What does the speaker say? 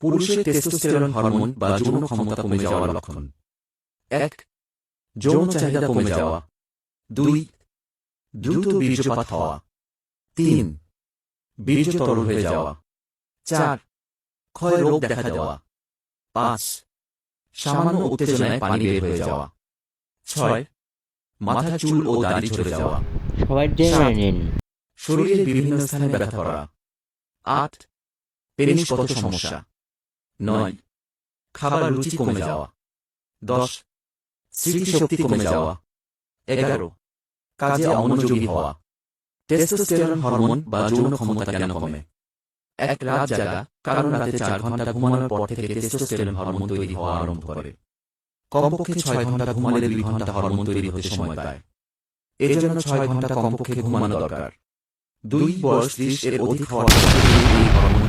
পুরুষের testosterone hormone বা যৌন ক্ষমতা কমে যাওয়ার লক্ষণ। এক যৌন চাহিদা কমে যাওয়া। দুই দ্রুত বীর্যপাত হওয়া। তিন বীর্য তরল হয়ে যাওয়া। চার ক্ষয় রোগ দেখা দেওয়া। পাঁচ সামান্য উত্তেজনায় পানি বের হয়ে যাওয়া। ছয় মাথা চুল ও দাড়ি ঝরে যাওয়া। সবাই শরীরের বিভিন্ন স্থানে ব্যথা করা। আট পেনিসগত সমস্যা। নয়। খাবার রুচি কমে যাওয়া। দশ। স্মৃতিশক্তি কমে যাওয়া। এগারো। কাজে অমনোযোগী হওয়া। টেস্টোস্টেরন হরমোন বা যৌন ক্ষমতা কেন কমে? এক রাত জাগা। কারণ রাতে চার ঘণ্টা ঘুমানোর পর থেকে টেস্টোস্টেরন হরমোন তৈরি হওয়া আরম্ভ করে। কমপক্ষে ছয় ঘণ্টা ঘুমালে দুই ঘণ্টা হরমোন তৈরি হতে সময় পায়। এর জন্য ছয় ঘণ্টা কমপক্ষে ঘুমানো দরকার। দুই বয়স ত্রিশ এর অধিক হওয়ার হরমোন